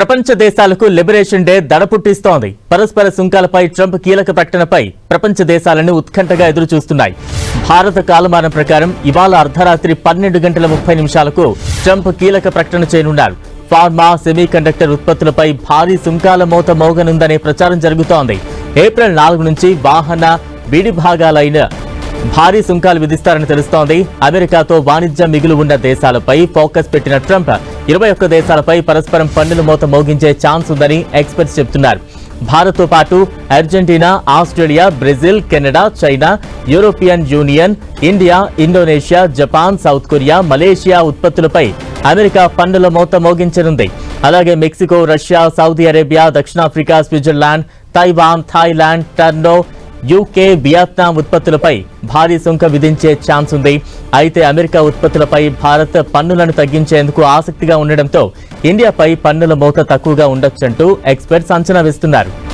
ప్రపంచ దేశాలకు liberation day దడ పుట్టిస్తోంది పరస్పర సుంకాలపై ట్రంప్ కీలక ప్రకటనపై ప్రపంచ దేశాలను ఉత్కంఠగా ఎదురు చూస్తున్నాయి భారత కాలమానం ప్రకారం ఇవాళ అర్ధరాత్రి పన్నెండు గంటల ముప్పై నిమిషాలకు ట్రంప్ కీలక ప్రకటన చేయనున్నారు. ఫార్మా సెమీ కండక్టర్ ఉత్పత్తులపై భారీ సుంకాల మోత మోగనుందనే ప్రచారం జరుగుతోంది. ఏప్రిల్ నాలుగు నుంచి వాహన విడి భాగాలైన భారీ సుంకాలు విధిస్తారని తెలుస్తోంది. అమెరికాతో వాణిజ్య మిగులు ఉన్న దేశాలపై ఫోకస్ పెట్టిన ట్రంప్ ఇరవై ఒక్క దేశాలపై పరస్పరం పన్నుల మోత మోగించే ఛాన్స్ ఉందని ఎక్స్పర్ట్స్ చెబుతున్నారు భారత్తో పాటు Argentina Australia Brazil Canada China European Union India Indonesia Japan South Korea Malaysia ఉత్పత్తులపై అమెరికా పన్నుల మోత మోగించనుంది. అలాగే మెక్సికో రష్యా సౌదీ అరేబియా దక్షిణాఫ్రికా స్విట్జర్లాండ్ తైవాన్ థాయిలాండ్ టర్నో యూకే వియత్నాం ఉత్పత్తులపై భారీ సుంక విధించే ఛాన్స్ ఉంది. అయితే అమెరికా ఉత్పత్తులపై భారత్ పన్నులను తగ్గించేందుకు ఆసక్తిగా ఉండడంతో ఇండియాపై పన్నుల మోత తక్కువగా ఉండొచ్చంటూ ఎక్స్పర్ట్స్ అంచనా వేస్తున్నారు.